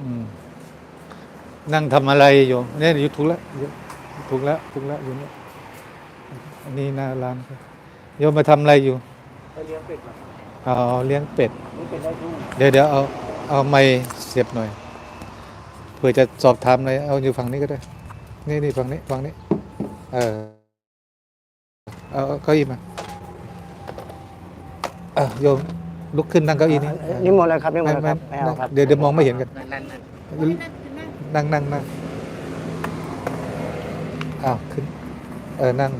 อืมนั่งทำอะไรโยมเนี่ยอยู่ถูกแล้วถูกแล้วถูกแล้วอยู่เนี่ยอันนี้หน้าร้านครับโยมมาทำอะไรอยู่ไปเลี้ยงเป็ดมาอ๋อเลี้ยงเป็ดนี่เป็นได้ทุ่งเดี๋ยวเดี๋ยวเอาเอาไม้เสียบหน่อยเผื่อจะสอบถามอะไรเอาอยู่ฝั่งนี้ก็ได้ นี่นี่ฝั่งนี้ฝั่งนี้ เออเอาเอาเก้าอี้มาอะโยม ลุกขึ้นนั่งเก้าอี้นี้นี่หมดเลยครับนี่หมไม่ดเลยไม่ครับไม่เอาครับ เดี๋ยวเดี๋ยวมองไม่เห็นกัน นั่นนั่นนั่งนั่งนั่งอ้าวขึ้น เออนั่ง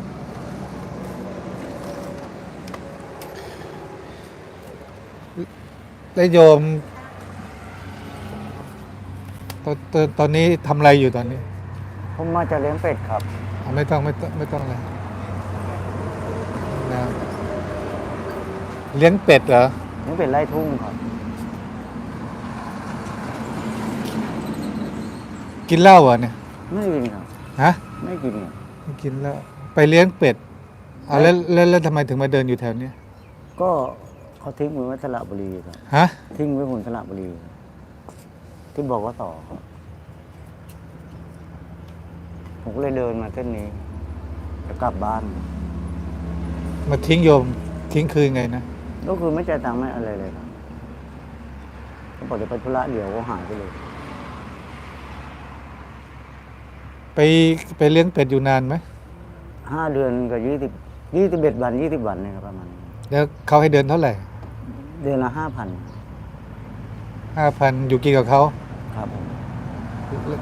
แล้วโยม ตอนตอนตอนนี้ทำอะไรอยู่ตอนนี้ผมมาจะเลี้ยงเป็ดครับอะไม่ต้องไม่ต้องไม่ต้องอะไรนะเลี้ยงเป็ดเหรอ เลี้ยงเป็ดไล่ทุ่งครับ กินเหล้าเหรอเนี่ยไม่กินครับ ฮะไม่กินครับไม่กินเหล้าไปเลี้ยงเป็ดอะแล้วแล้วแล้วทำไมถึงมาเดินอยู่แถวเนี้ยก็เขาทิ้งมือไว้สระบุรีครับ ฮะทิ้งไว้บนสระบุรีครับที่บอกว่าต่อครับ ผมก็เลยเดินมาเส้นนี้จะกลับบ้าน มาทิ้งโยมทิ้งคืนไงนะ ก็คือไม่จ่ายตังค์ไม่อะไรเลยครับเขาบอกเดี๋ยวไปธุระเดี๋ยวก็หายไปเลย ไปไปเลี้ยงเป็ดอยู่นานไหมห้าเดือนกับยี่สิบยี่สิบเอ็ดวันยี่สิบวันเนี่ยครับประมาณนี้แล้วเขาให้เดินเท่าไหร่เดือนละห้าพันห้าพันอยู่กินกับเขาครับแล้ว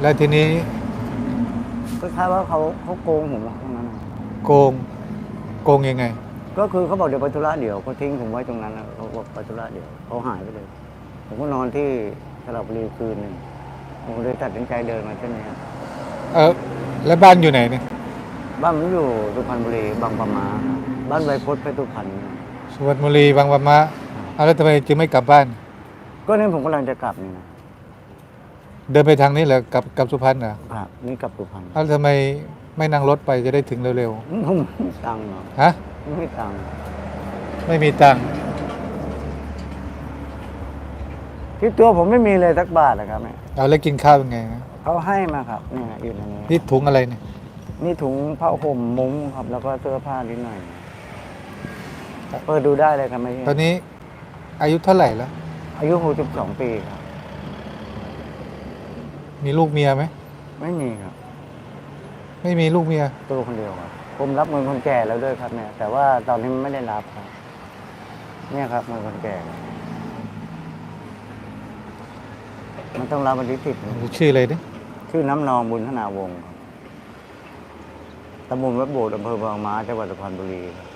แล้วทีนี้ก็คล้ายว่าเขาเขาโกงผมอะตรงนั้นอะโกง โกงยังไง ก็คือเขาบอกเดี๋ยวไปธุระเดี๋ยวเขาทิ้งผมไว้ตรงนั้นอะเขาบอกไปธุระเดี๋ยวเขาหายไปเลย ผมก็นอนที่สระบุรีคืนหนึ่งผมเลยตัดสินใจเดินมาเส้นนี้ครับเออแล้วบ้านอยู่ไหนเนี่ยบ้านผมอยู่สุพรรณบุรีบางปะมาครับบ้านใบพดไปสุพรรณสุวรรณบุรีบางปะมาเอาแล้วทำไมจึงไม่กลับบ้าน ก็นี่ผมกำลังจะกลับนี่นะเดินไปทางนี้เหรอกลับกลับสุพรรณเหรอครับนี่กลับสุพรรณเอาแล้วทำไมไม่นั่งรถไปจะได้ถึงเร็วผมไม่มีตังค์หรอกๆฮะ ไม่มีตังค์ไม่มีตังค์ที่ตัวผมไม่มีเลยสักบาทนะครับเนี่ยเอาแล้วกินข้าวยังไงนะเขาให้มาครับเนี่ยอยู่ในนี้นี่ถุงอะไรเนี่ยนี่ถุงผ้าห่มมุ้งครับ แล้วก็เสื้อผ้านิดหน่อยเปิดดูได้เลยครับไม่ใช่ตอนนี้ อายุเท่าไหร่แล้ว อายุ62ปีครับ มีลูกเมียไหมไม่มีครับ ไม่มีลูกเมียตัวคนเดียวครับ ผมรับเงินคนแก่แล้วด้วยครับเนี่ย แต่ว่าตอนนี้ไม่ได้รับครับ เนี่ยครับเงินคนแก่ มันต้องรับวันที่สิบชื่ออะไรเนี่ยชื่อน้ำนองบุญธนาวงศ์ครับตำบลวัดโบสถ์อำเภอบางม้าจังหวัดสุพรรณบุรีครับ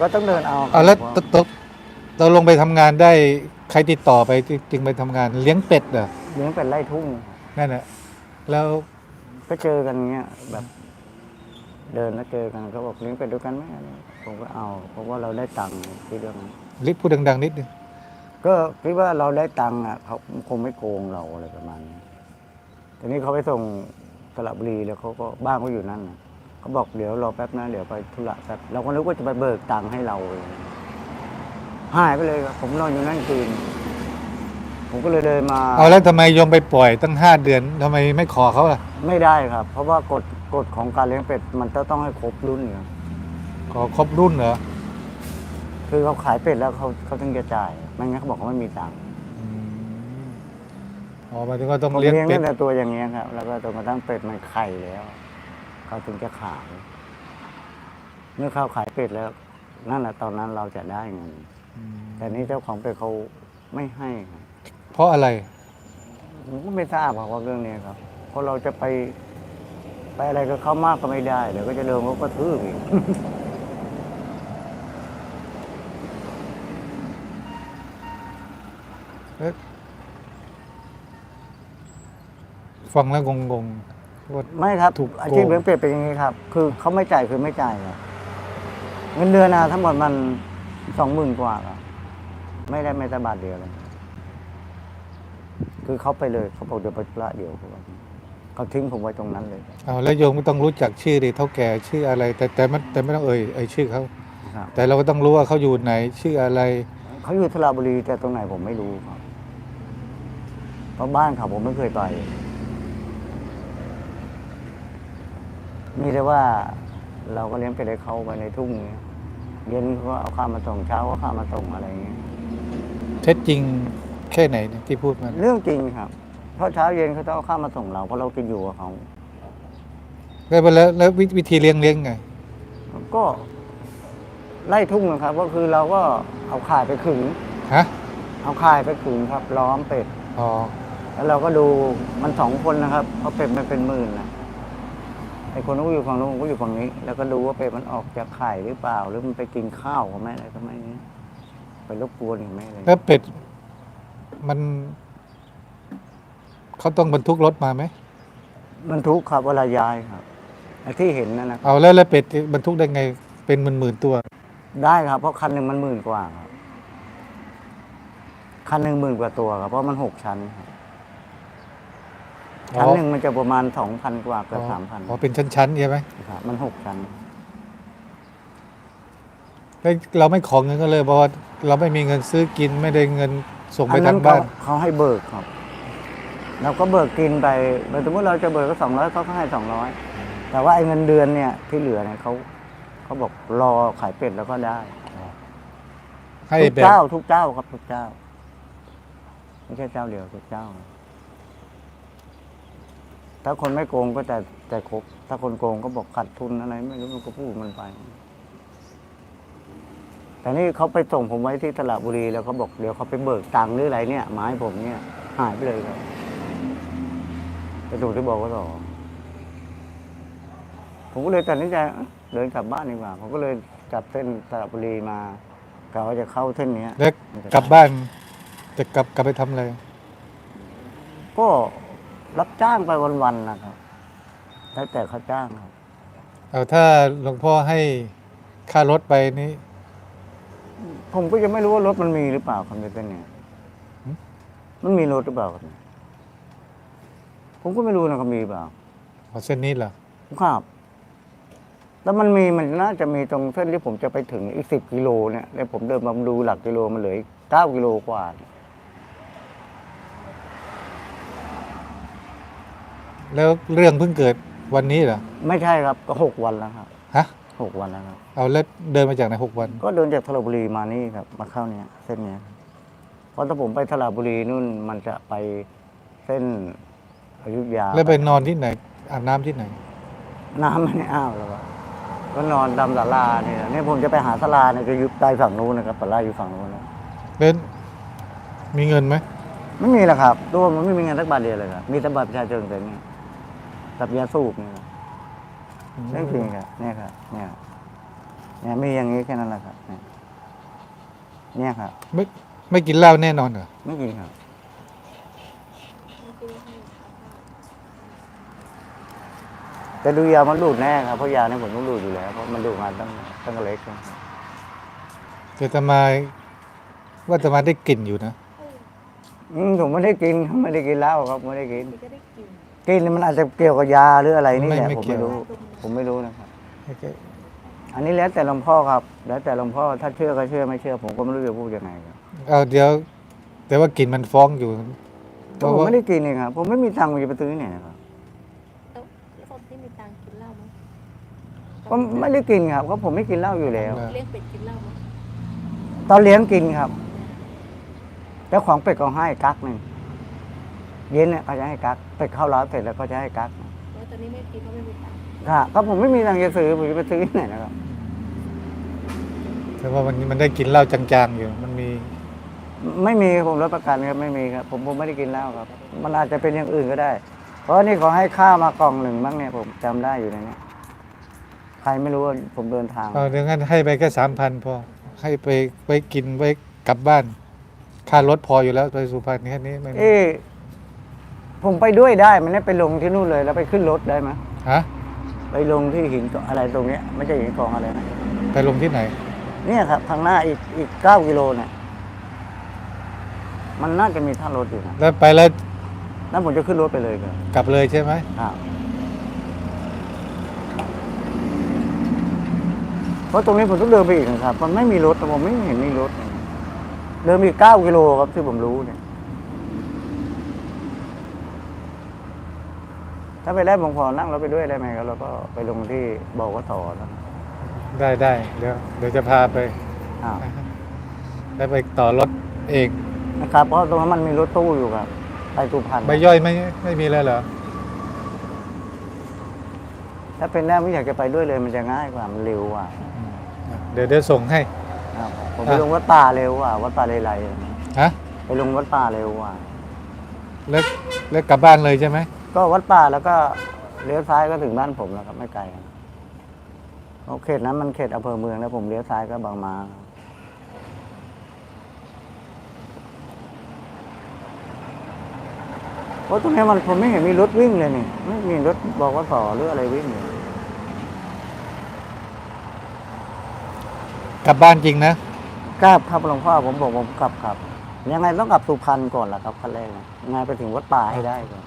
ก็ต้องเดินเอาเอาแล้วคตรับกตกเราลงไปทำงานได้ใครติดต่อไปจึงไปทำงานเลี้ยงเป็ดเหรอเลี้ยงเป็นไร่ทุ่ง นั่นแหละ แล้วก็เจอกันเงี้ยแบบเดินแล้วเจอกันเขาบอกเลี้ยงเป็ดด้วยกันไหมอะไรผมก็เอา เพราะว่าเราได้ตังค์ที่เรื่องนั้นลิพูดดัง ๆ นิดนึงก็คิดว่าเราได้ตังค์อะเขาคงไม่โกงเราอะไรประมาณนี้ทีนี้เขาไปส่งสระบุรีแล้วเขาก็บ้านเขาอยู่นั่นน่ะเขาบอกเดี๋ยวรอแป๊บนะเดี๋ยวไปธุระแป๊บเราก็นึกว่าจะไปเบิกตังค์ให้เราเองหายไปเลยครับผมนอนอยู่นั่นคืน ผมก็เลยเดินมาเอาแล้วทำไมโยมไปปล่อยตั้งห้าเดือนทำไมไม่ขอเขาล่ะ ไม่ได้ครับ เพราะว่ากฎกฎของการเลี้ยงเป็ดมันจะต้องให้ครบรุ่นครับขอครบรุ่นเหรอคือเขาขายเป็ดแล้วเขาเขาถึงจะจ่ายไม่งั้นเขาบอกเขาไม่มีตังค์อืมอ๋อหมายถึงว่าต้องผมเลี้ยงเลี้ยงเป็ดตั้งแต่ตัวอย่างเงี้ยครับ แล้วก็จนกระทั่งเป็ดมันไข่แล้วเขาถึงจะขายเมื่อเขาขายเป็ดแล้ว นั่นแหละตอนนั้นเราจะได้เงิน อืมแต่นี้เจ้าของเป็ดเขาไม่ให้ครับเพ ราะอะไร ผมก็ไม่ทราบครับว่าเรื่องนี้ครับ เพราะเราจะไป ไปอะไรกับเขามากก็ไม่ได้เดี๋ยวก็จะเดินเขาก็ทื่ออีกฟังแล้วงงๆว่า ไม่ครับถูกอาชีพโกง เลี้ยงเป็ดเป็นอย่างนี้ครับ คือเขาไม่จ่ายคือไม่จ่ายครับเงินเดือนนะทั้งหมดมันสองหมื่นกว่าครับไม่ได้ไม่แต่บาทเดียวเลย คือเขาไปเลยเขาบอกเดี๋ยวไปธุระเดียวเขาบอกเขาทิ้งผมไว้ตรงนั้นเลย เอาแล้วโยมก็ต้องรู้จักชื่อดิเท่าแก่ชื่ออะไร แต่แต่มันแต่ไม่ต้องเอ่ยเอ่ยชื่อเขาอครับ แต่เราก็ต้องรู้ว่าเขาอยู่ไหนชื่ออะไรเขาอยู่สระบุรีแต่ตรงไหนผมไม่รู้ครับเพราะบ้านเขาผมไม่เคยไป มีแต่ว่าเราก็เลี้ยงไปได้เขาไปในทุ่งเนี้ยเย็นเขาก็เอาข้าวมาส่งเช้าก็ข้าวมาส่งอะไรอย่างเงี้ย เท็จจริง แค่ไหนเนี่ยที่พูดมาเรื่องจริงครับ เพราะเช้าเย็นเขาต้องเอาข้าวมาส่งเราเพราะเรากินอยู่กับเขา แล้วแล้วแล้ววิวิธีเลี้ยงเลี้ยงไง ก็ไล่ทุ่งนะครับ ก็คือเราก็เอาข่ายไปขึง ฮะ เอาข่ายไปขึงครับ ล้อมเป็ด อ๋อ แล้วเราก็ดูมันสองคนนะครับเพราะเป็ดมันเป็นหมื่นนะไอ้คนนู้นก็อยู่ฝั่งนู้นผมก็อยู่ฝั่งนี้ แล้วก็ดูว่าเป็ดมันออกจากไข่หรือเปล่า หรือมันไปกินข้าวเขาไหมอะไรก็ไม่นี้ยไปรบกวนเขาไหมอะไรแล้วเป็ด มันเขาต้องบรรทุกรถมาไหมมันทุกข์ครับเวลาย้ายครับไอ้ที่เห็นนั่นนะเอาแล้วแล้วเป็ดบรรทุกได้ไงเป็นหมื่นหมื่นๆตัว ได้ครับ เพราะคันหนึ่งมันหมื่นกว่าครับคันหนึ่งหมื่นกว่าตัวครับเพราะมันหกชั้นครับอ๋อ ชั้นหนึ่งมันจะประมาณสองพันกว่าเกือบสามพันอ๋อเป็นชั้นๆใช่ไหมครับมันหกชั้น แล้วเราไม่ขอเงินก็เลยเพราะว่าเราไม่มีเงินซื้อกินไม่ได้เงิน ส่งไปอันนั้ทานงเขาบ้านเขาให้เบิกครับเราก็เบิกกินไปสมมติเราจะเบิกก็สองร้อยเขาก็ให้สองร้อยแต่ว่าไอ้เงินเดือนเนี่ยที่เหลือเนี่ยเขาเขาบอกรอขายเป็ดแล้วก็ได้ให้ทุกแบบเจ้าทุกเจ้าครับทุกเจ้าไม่ใช่เจ้าเดียวทุกเจ้า ถ้าคนไม่โกงก็แต่แต่ครบถ้าคนโกงก็บอกขาดทุนอะไร ไม่รู้มันก็พูดมันไป แต่นี่เขาไปส่งผมไว้ที่ตลาดบุรีแล้วเขาบอกเดี๋ยวเขาไปเบิกตังค์หรืออะไรเนี่ยมาให้ผมเนี่ยหายไปเลยครับไปดูที่บอกว่าต่อผมก็เลยตัดสินใจเอ้ยเดินกลับบ้านดีกว่า ผมก็เลยกลับเส้นตลาดบุรีมากะว่าจะเข้าเส้นเนี้ยแล้วกลับบ้านจะกลับกลับไปทำอะไร ก็รับจ้างไปวันๆนะครับแล้วแต่เขาจ้างครับ เอาถ้าหลวงพ่อให้ค่ารถไปนี่ ผมก็ยังไม่รู้ว่ารถมันมีหรือเปล่าครับในเส้นเนี้ยหืมมันมีรถหรือเปล่าครับผมก็ไม่รู้นะครับมีเปล่าเอาเส้นนี้เหรอครับแล้วมันมีมันน่าจะมีตรงเส้นที่ผมจะไปถึงอีกสิบกิโลเนี่ยแล้วผมเดินมาดูหลักกิโลมันเหลือเก้ากิโลกว่า แล้วเรื่องเพิ่งเกิดวันนี้เหรอไม่ใช่ครับก็หกวันแล้วครับ ฮะ หกวันแล้วครับ เอาแล้วเดินมาจากไหนหกวัน ก็เดินจากทระบุรีมานี่ครับ มาเข้าเนี้ยเส้นเนี้ยครับเพราะถ้าผมไปทระบุรีนู่นมันจะไปเส้นอยุธยาแล้วไปนอนที่ไหนอาบน้ำที่ไหน น้ำไม่ได้อ้าวแล้วครับก็นอนดำศาลาเนี่ยเนี่ยผมจะไปหาศาลาเนี่ยจะอยู่ใต้ฝั่งนู้นนะครับศาลาอยู่ฝั่งนู้นนะแล้วมีเงินไหมไม่มีหรอกครับตัวมันไม่มีเงินสักบาทเดียวเลยครับมีแต่บัตรประชาชนแต่นี่กับยาสูบเนี่ยครับ เรื่องจริงครับเนี่ยครับเนี่ยครับเนี่ยมีอย่างนี้แค่นั้นแหละครับ เนี่ยเนี่ยครับ ไม่ไม่กินเหล้าแน่นอนเหรอไม่กินครับ แต่ดูยามันดูดแน่ครับเพราะยาเนี่ยผมต้องดูดอยู่แล้วเพราะมันดูดมาตั้งตั้งแต่เล็กครับแต่ตมาว่าตมาได้กลิ่นอยู่นะอืมผมไม่ได้กิน ไม่ได้กินเหล้าครับไม่ได้กินก็ได้กลิ่น กินมันอาจจะเกี่ยวกับยาหรืออะไรนี่แหละไม่ผมไม่เกี่ไม่ยว รู้ ผมไม่รู้นะครับโอเคอันนี้แล้วแต่หลวงพ่อครับ แล้วแต่หลวงพ่อถ้าเชื่อก็เชื่อไม่เชื่อ ผมก็ไม่รู้จะพูดยังไงครับเอาเดี๋ยว แต่ว่ากลิ่นมันฟ้องอยู่ก็ผมไม่ได้กินเองครับผมไม่มีตังค์ผมจะไปซื้อที่ไหนนะครับแล้วแล้วคนที่มีตังค์กินเหล้าไหมก็ไม่ได้กินครับก็ผมไม่กินเหล้าอยู่แล้ว เลี้ยงเป็ดกินเหล้าไหมตอนเลี้ยงกินครับเจ้าของเป็ดก็ให้กักหนึ่ง เย็นเนี่ยเขาจะให้กักเป็ดเข้าร้านเสร็จแล้วก็จะให้กักแล้วตอนนี้ไม่กินเพราะไม่มีตังค์ค่ะก็ผมไม่มีตังค์จะซื้อผมจะไปซื้อที่ไหนนะครับแต่ว่ามันมันได้กลินเหล้าจางๆอยู่มันมี ไม่มีผมรับประกันครับไม่มีครับ ผมผมไม่ได้กินเหล้าครับ มันอาจจะเป็นอย่างอื่นก็ได้ เพราะนี่เขาให้ข้าวมากล่องหนึ่งบ้างเนี่ยผมจำได้อยู่ในนี้ใครไม่รู้ว่าผมเดินทางเอาเดี๋ยวงั้นให้ไปแค่สามพันพอ ให้ไปไปกินไว้กลับบ้าน ค่ารถพออยู่แล้วไปสุพรรณแค่นี้ไม่เอ๊ะ ผมไปด้วยได้มันได้ไปลงที่นู่นเลยแล้วไปขึ้นรถได้ไหมฮะ ไปลงที่หินอะไรตรงเนี้ยไม่ใช่หินกองอะไรนะไปลงที่ไหน เนี่ยครับทางหน้าอีกอีกเก้ากิโลเนี่ยมันน่าจะมีท่ารถอยู่นะแล้วไปแล้วแล้วผมจะขึ้นรถไปเลยครับกลับเลยใช่ไหมครับเพราะตรงนี้ผมต้องเดินไปอีกนะครับ มันไม่มีรถแต่ผมไม่เห็นมีรถ เดินไปอีกเก้ากิโลครับที่ผมรู้เนี่ยาไปได้ผมขอนั่งรถไปด้วยได้ไหมครับแล้วก็ไปลงที่บกสนะได้ได้เดี๋ยวเดี๋ยวจะพาไปอ้าวได้ไปต่อรถเองนะครับ เพราะตรงนั้นมันมีรถตู้อยู่ครับ ไปสุพรรณใบย่อยไม่ไม่มีเลยเหรอถ้าเป็นแรกไม่อยากจะไปด้วยเลยมันจะง่ายกว่ามันเร็วกว่าอืมอะเดี๋ยวเดี๋ยวส่งให้อ้าวผมไปอะ ลงวัดป่าเร็วกว่าวัดป่าเลไลฮะไปลงวัดป่าเร็วกว่าแล้วแล้วกลับบ้านเลยใช่ไหม ก็วัดป่าแล้วก็เลี้ยวซ้ายก็ถึงบ้านผมแล้วครับไม่ไกลครับเพราะเขตนั้นมันเขตอำเภอเมืองแล้วผมเลี้ยวซ้ายก็บางมาเพราะตรงนี้มันผมไม่เห็นมีรถวิ่งเลยนี่ไม่มีรถบอกว่าต่อหรืออะไรวิ่งเลยกลับบ้านจริงนะกลับครับหลวงพ่อผมบอกผมกลับครับยังไงต้องกลับสุพรรณก่อนล่ะครับขั้นแรกนะยังไงไปถึงวัดป่าให้ได้ก่อน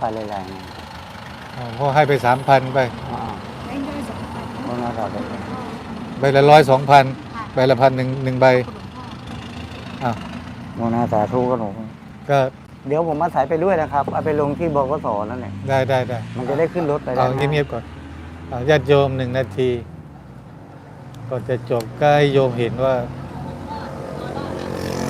ไปเลยแรงๆนะอ๋อพ่อให้ไปสามพันไป อ่าได้ย่อยสองพันๆเพราะน่าจะเป็นใบละร้อยสองพันค่ะใบละพันหนึ่งหนึ่งใบคุณหลวงพ่ออ้าวโมนาสาธุก็หนูก็เดี๋ยวผมมาสายไปด้วยนะครับ เอาไปลงที่บกสนั่นแหละได้ได้ได้มันจะได้ขึ้นรถไปได้เอาเงียบๆก่อนเอาญาติโยมหนึ่งนาทีก่อนจะจบก็ให้โยมเห็นว่า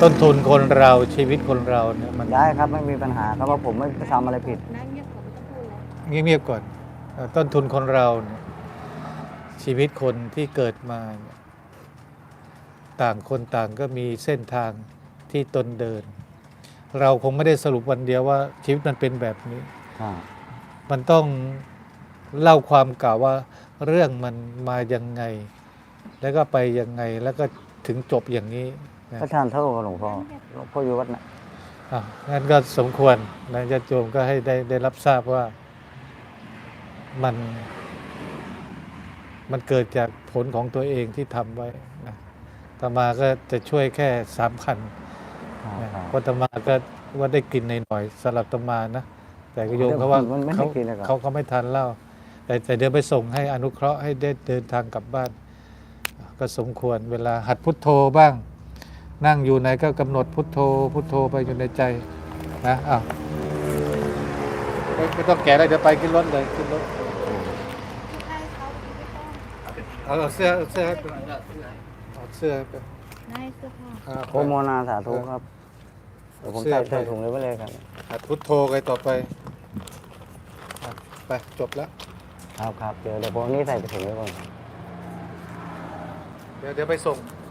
ต้นทุนคนเราชีวิตคนเราเนี่ยมันได้ครับไม่มีปัญหาครับว่าผมไม่ได้ทำอะไรผิด นั่งเงียบผมไม่ต้องพูดแล้วเงียบๆก่อนเอ่อต้นทุนคนเราเนี่ยชีวิตคนที่เกิดมาเนี่ยต่างคนต่างก็มีเส้นทางที่ตนเดิน เราคงไม่ได้สรุปวันเดียวว่าชีวิตมันเป็นแบบนี้มันต้องเล่าความกล่าวว่าเรื่องมันมายังไง แล้วก็ไปยังไงแล้วก็ถึงจบอย่างนี้นะ พระทานเท่ากับหลวงพ่อหลวงพ่ออยู่วัดไหนอะงั้นก็สมควรนะญาติโยมก็ให้ได้ได้รับทราบว่ามัน มันเกิดจากผลของตัวเองที่ทำไว้นะตมาก็จะช่วยแค่สามพันนะเพราะตมาก็ว่าได้กินในหน่อยๆสำหรับตมานะ แต่ก็โยมเขาว่ามันไม่เขาได้กินนะครับเขาก็ไม่ทันเล่าแต่แต่เดี๋ยวไปส่งให้อนุเคราะห์ให้ได้เดินทางกลับบ้าน ก็สมควรเวลาหัดพุทโธบ้าง นั่งอยู่ไหนก็กำหนดพุทโธพุทโธไปอยู่ในใจนะอ้าวไม่ไม่ต้องแกะแล้วเดี๋ยวไปขึ้นรถเลยขึ้นรถใช่เขาไม่ต้องเอาเอาเสื้อเอาเสื้อให้ไปเอาเสื้อให้ไปได้เสื้อผ้าอ่าโอโมนาสาธุครับเดี๋ยวผมเสื้อใส่ไปใส่ถุงเลยไว้เลยครับหัดพุทโธไปต่อไปอะไปจบแล้วครับครับเดี๋ยวเดี๋ยวผมนี่ใส่ไปถุงไว้ก่อนเดี๋ยวเดี๋ยวไปส่งค